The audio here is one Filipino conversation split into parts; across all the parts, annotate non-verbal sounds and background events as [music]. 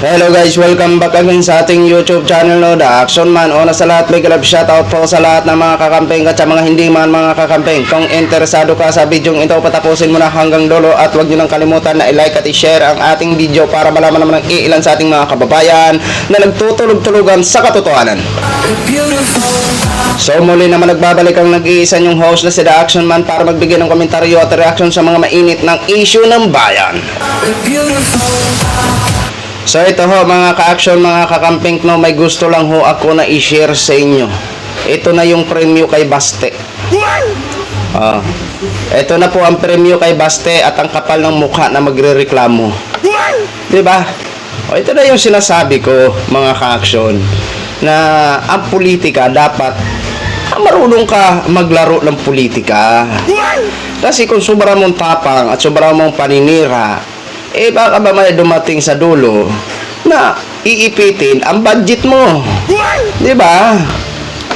Hello guys, welcome back again sa ating YouTube channel no, The Action Man. Una sa lahat, big love shoutout po sa lahat ng mga kakampeng at sa mga hindi man mga kakampeng. Kung interesado ka sa video ito, patapusin mo na hanggang dulo at huwag nyo nang kalimutan na i-like at i-share ang ating video para malaman naman ng iilan sa ating mga kababayan na nagtutulog-tulugan sa katotohanan. So muli naman nagbabalik ang nag-iisa yung host na si The Action Man para magbigay ng komentaryo at reaction sa mga mainit ng issue ng bayan. So ito ho mga ka-action, mga kakamping no, may gusto lang ho ako na i-share sa inyo. Ito na yung premyo kay Baste. Ah. ito na po ang premyo kay Baste at ang kapal ng mukha na magrereklamo. 'Di ba? O ito na yung sinasabi ko mga ka-action na ang politika dapat ah, marunong ka maglaro ng politika. Kasi kung sobra mong tapang at sobra mong paninira, eh baka ba may dumating sa dulo na iipitin ang budget mo. Di ba?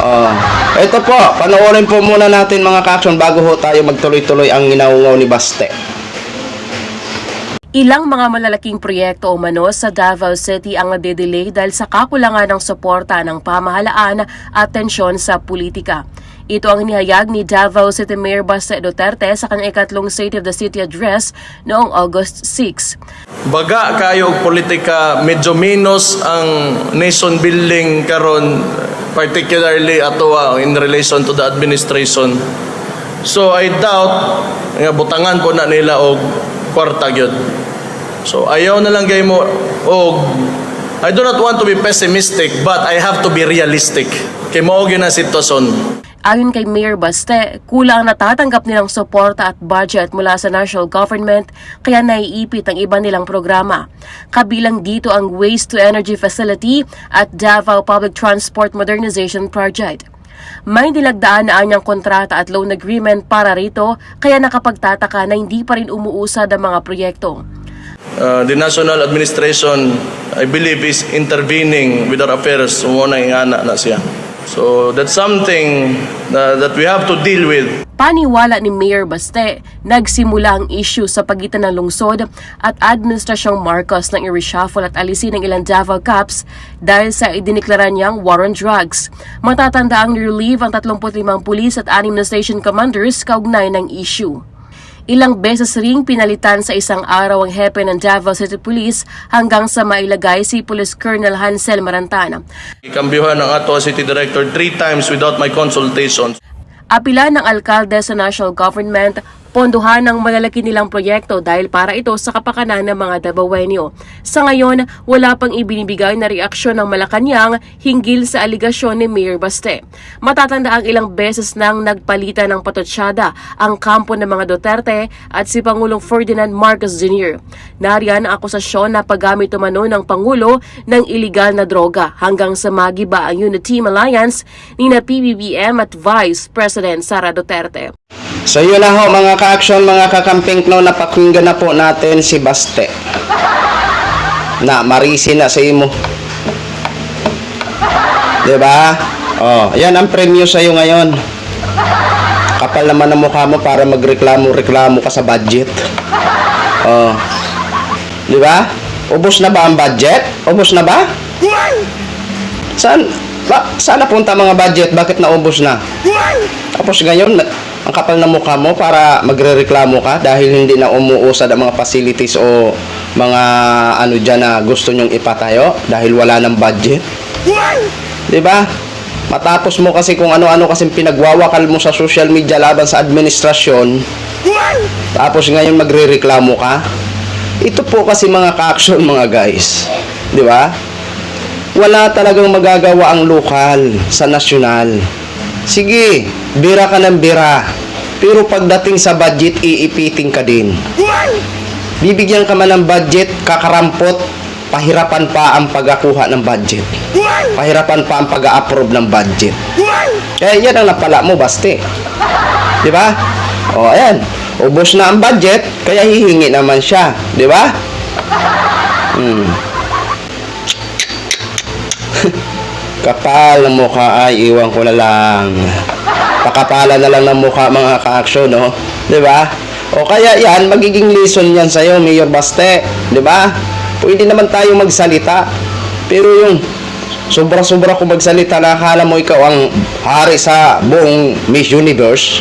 Oh, ito po, panoorin po muna natin mga ka-action bago ho tayo magtuloy-tuloy ang ginawungaw ni Baste. Ilang mga malalaking proyekto umano sa Davao City ang nade-delay dahil sa kakulangan ng suporta ng pamahalaan at tensyon sa politika. Ito ang inihayag ni Davao City Mayor Baste Duterte sa kanyang ikatlong State of the City Address noong August 6. Baga kayo politika medyo minus ang nation building karon particularly ato ah, in relation to the administration. So I doubt nga butangan po na nila og kwarta gyud. So ayaw na lang gay mo og I do not want to be pessimistic but I have to be realistic. Kay mao gyud ang sitwasyon. Ayon kay Mayor Baste, kulang ang natatanggap nilang suporta at budget mula sa national government kaya naiipit ang iba nilang programa. Kabilang dito ang Waste to Energy Facility at Davao Public Transport Modernization Project. May nilagdaan na anyang kontrata at loan agreement para rito kaya nakapagtataka na hindi pa rin umuusad ang mga proyekto. Uh, the national administration, I believe, is intervening with our affairs. Muna ingana na siya. So that's something uh, that we have to deal with. Paniwala ni Mayor Baste, nagsimula ang issue sa pagitan ng lungsod at Administrasyong Marcos ng i-reshuffle at alisin ng ilang Davao Caps dahil sa idiniklara niyang war on drugs. Matatanda ang relieve ang 35 pulis at 6 na station commanders kaugnay ng issue. Ilang beses ring pinalitan sa isang araw ang hepe ng Davao City Police hanggang sa mailagay si Police Colonel Hansel Marantana. Ikambyuhan ng ato city director three times without my consultation. Apila ng alkalde sa national government, ponduhan ng malalaki nilang proyekto dahil para ito sa kapakanan ng mga Davaoenyo. Sa ngayon, wala pang ibinibigay na reaksyon ng Malacanang hinggil sa aligasyon ni Mayor Baste. Matatanda ang ilang beses nang nagpalitan ng patotsyada ang kampo ng mga Duterte at si Pangulong Ferdinand Marcos Jr. Nariyan ang akusasyon na paggamit umano ng Pangulo ng iligal na droga hanggang sa magiba ang Unity Alliance ni na PBBM at Vice President Sara Duterte. So yun na ho mga ka-action, mga kakamping no, napakinggan na po natin si Baste. Na marisi na sa imo. ba? Oh, yan ang premyo sa iyo ngayon. Kapal naman ang mukha mo para magreklamo-reklamo ka sa budget. Oh. 'Di ba? Ubos na ba ang budget? Ubos na ba? Saan ba, saan napunta mga budget? Bakit naubos na? Tapos ngayon, ang kapal ng mukha mo para magrereklamo ka dahil hindi na umuusad ang mga facilities o mga ano dyan na gusto nyong ipatayo dahil wala ng budget. Di ba? Matapos mo kasi kung ano-ano kasi pinagwawakal mo sa social media laban sa administrasyon, tapos ngayon magrereklamo ka, ito po kasi mga ka-action [laughs] mga guys. Di ba? Wala talagang magagawa ang lokal sa nasyonal. Sige, bira ka ng bira. Pero pagdating sa budget, iipiting ka din. Bibigyan ka man ng budget, kakarampot, pahirapan pa ang pagkakuha ng budget. Pahirapan pa ang pag-approve ng budget. Kaya yan ang napala mo, baste. Di ba? O, ayan. Ubos na ang budget, kaya hihingi naman siya. Di ba? Hmm. [laughs] Kapal ng mukha ay iwan ko na lang. Pakapala na lang ng mukha mga ka-action, no? 'Di ba? O kaya yan, magiging lesson yan sa'yo, Mayor Baste. 'Di ba? Pwede naman tayo magsalita. Pero yung sobra-sobra kung magsalita na akala mo ikaw ang hari sa buong Miss Universe.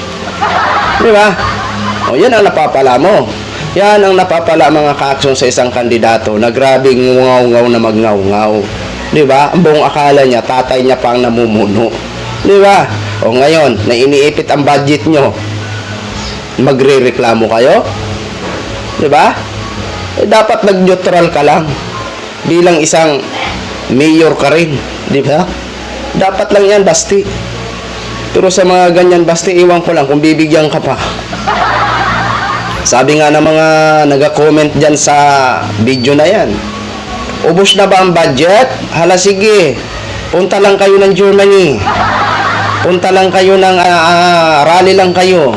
Di ba? O yan ang napapala mo. Yan ang napapala mga kaaksyon sa isang kandidato na grabing ngungaw-ngaw na magngaw-ngaw. Di ba? Ang buong akala niya, tatay niya pa ang namumuno. Di ba? O ngayon, na iniipit ang budget nyo, magre-reklamo kayo? Di ba? Eh, dapat nag-neutral ka lang. Bilang isang mayor ka rin. Di ba? Dapat lang yan, basti. Pero sa mga ganyan, basti, iwan ko lang kung bibigyan ka pa. Sabi nga ng mga naga-comment dyan sa video na yan, ubos na ba ang budget? Hala sige, punta lang kayo ng Germany. Punta lang kayo ng ah, ah, rally lang kayo.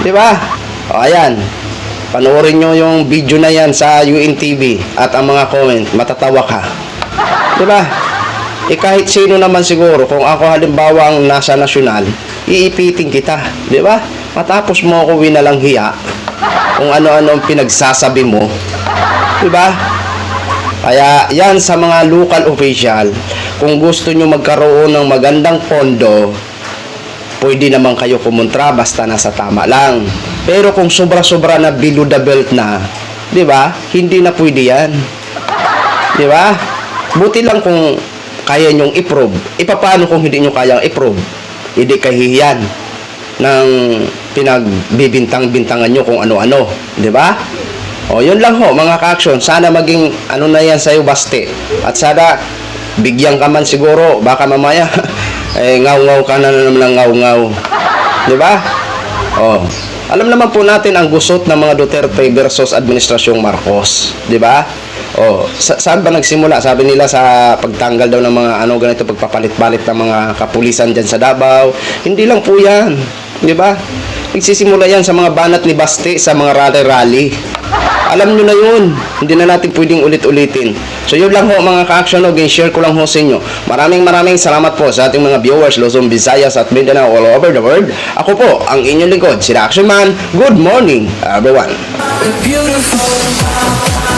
Di ba? O ayan, panoorin nyo yung video na yan sa UNTV at ang mga comment, matatawa ka. Di ba? Eh kahit sino naman siguro, kung ako halimbawa ang nasa nasyonal, iipitin kita. Di ba? Matapos mo ako winalang hiya, kung ano-ano ang pinagsasabi mo. Di ba? Kaya yan sa mga local official, kung gusto nyo magkaroon ng magandang pondo, pwede naman kayo kumontra basta nasa tama lang. Pero kung sobra-sobra na below the belt na, 'di ba? Hindi na pwede 'yan. 'Di ba? Buti lang kung kaya nyong i-prove. E kung hindi nyo kayang i-prove? Hindi kahihiyan ng pinagbibintang-bintangan nyo kung ano-ano. 'Di ba? O, yun lang ho, mga ka-action. Sana maging, ano na yan sa'yo, baste. At sana, bigyan ka man siguro. Baka mamaya, [laughs] eh, ngaw-ngaw ka na naman ng ngaw-ngaw. Di ba? O, alam naman po natin ang gusot ng mga Duterte versus Administrasyong Marcos. Di ba? O, sa saan ba nagsimula? Sabi nila sa pagtanggal daw ng mga ano ganito, pagpapalit-palit ng mga kapulisan dyan sa Davao. Hindi lang po yan. Di ba? Nagsisimula yan sa mga banat ni Baste, sa mga rally-rally. Alam nyo na yun. Hindi na natin pwedeng ulit-ulitin. So yun lang ho mga ka-action no, share ko lang ho sa inyo. Maraming maraming salamat po sa ating mga viewers Luzon, Visayas at Mindanao all over the world. Ako po ang inyong lingkod, si Action Man. Good morning everyone. Beautiful.